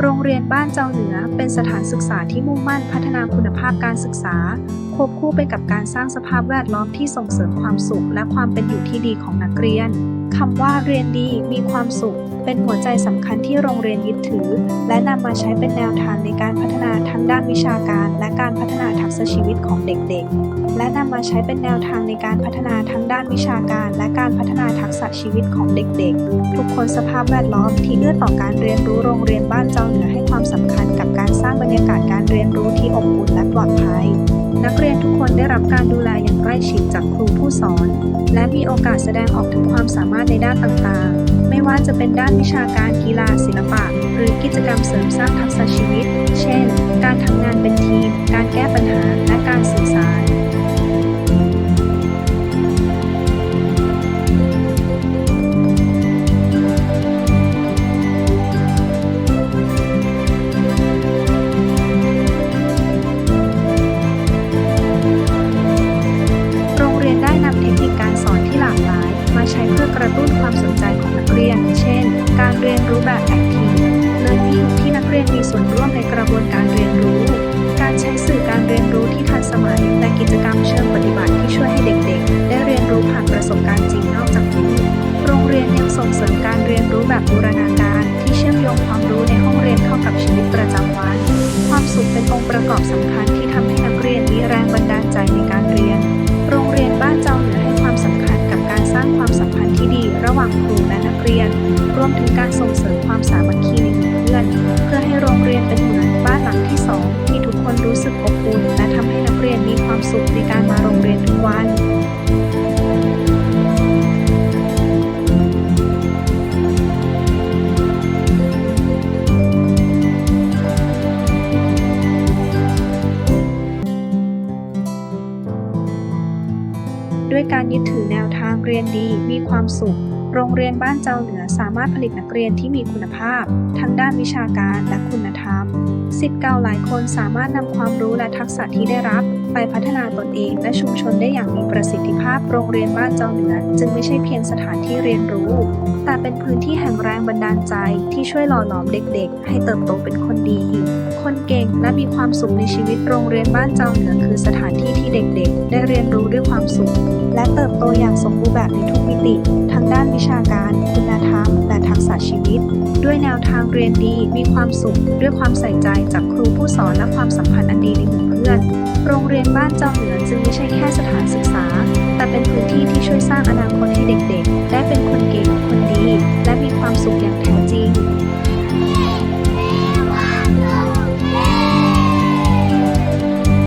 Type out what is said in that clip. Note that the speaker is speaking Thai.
โรงเรียนบ้านเจ้าเหนือเป็นสถานศึกษาที่มุ่งมั่นพัฒนาคุณภาพการศึกษา ควบคู่ไปกับการสร้างสภาพแวดล้อมที่ส่งเสริมความสุขและความเป็นอยู่ที่ดีของนักเรียนคำว่าเรียนดีมีความสุข เป็นหัวใจสำคัญที่โรงเรียนยึดถือ และนำมาใช้เป็นแนวทางในการพัฒนาทั้งด้านวิชาการ และการพัฒนาทักษะชีวิตของเด็กๆ และนำมาใช้เป็นแนวทางในการพัฒนาทั้งด้านวิชาการ และการพัฒนาทักษะชีวิตของเด็กๆ ทุกคนสภาพแวดล้อมที่เอื้อต่อการเรียนรู้โรงเรียนบ้านเจ้าเหนือให้ความสำคัญกับการสร้างบรรยากาศการเรียนรู้ที่อบอุ่นและปลอดภัย นักเรียนทุกคนได้รับการดูแลอย่างใกล้ชิดจากครูผู้สอน และมีโอกาสแสดงออกถึงความสามารถในด้านต่างๆ ไม่ว่าจะเป็นด้านวิชาการกีฬาศิลปะ หรือกิจกรรมเสริมสร้างทักษะชีวิต เช่น การทำงานเป็นทีม การแก้ปัญ ใช้เพื่อกระตุ้นความสนใจของนักเรียน เช่น การเรียนรู้แบบ Active Learning ที่นักเรียนมีส่วนร่วมในกระบวนการเรียนรู้ การใช้สื่อการเรียนรู้ที่ทันสมัย และกิจกรรมเชิงปฏิบัติที่ช่วยให้เด็กๆ ได้เรียนรู้ผ่านประสบการณ์จริงนอกจากนี้ โรงเรียนยังส่งเสริมการเรียนรู้แบบบูรณาการ ที่เชื่อมโยงความรู้ในห้องเรียนเข้ากับชีวิตประจำ วมถึงการส่งเสริมความสามัคคีในหมู่เพื่อน เพื่อให้โรงเรียนเป็นเหมือนบ้านหลังที่สองที่ทุกคนรู้สึกอบอุ่นและทำให้นักเรียนมีความสุขในการมาโรงเรียนทุกวันด้วยการยึดถือแนวทางเรียนดีมีความสุข โรงเรียนบ้านเจ้าเหนือสามารถผลิตนักเรียนที่มีคุณภาพ ทั้งด้านวิชาการและคุณธรรม สิทธิ์เก่าหลายคนสามารถนำความรู้และทักษะที่ได้รับ ไปพัฒนาตนเองและชุมชนได้อย่างมีประสิทธิภาพ โรงเรียนบ้านเจ้าเหนือจึงไม่ใช่เพียงสถานที่เรียนรู้ แต่เป็นพื้นที่แห่งแรงบันดาลใจ ที่ช่วยหล่อหลอมเด็กๆ ให้เติบโตเป็นคนดี คนเก่งและมีความสุขในชีวิตโรงเรียนบ้านเจ้าเหนือคือสถานที่ที่เด็กๆ ได้เรียนรู้ด้วยความสุข และเติบโตอย่างสมบูรณ์แบบในทุกมิติ ด้านวิชาการ คุณธรรม และทักษะชีวิต ด้วยแนวทางเรียนดีมีความสุข ด้วยความใส่ใจจากครูผู้สอนและความสัมพันธ์อันดีในหมู่เพื่อน โรงเรียนบ้านเจ้าเหนือจึงไม่ใช่แค่สถานศึกษา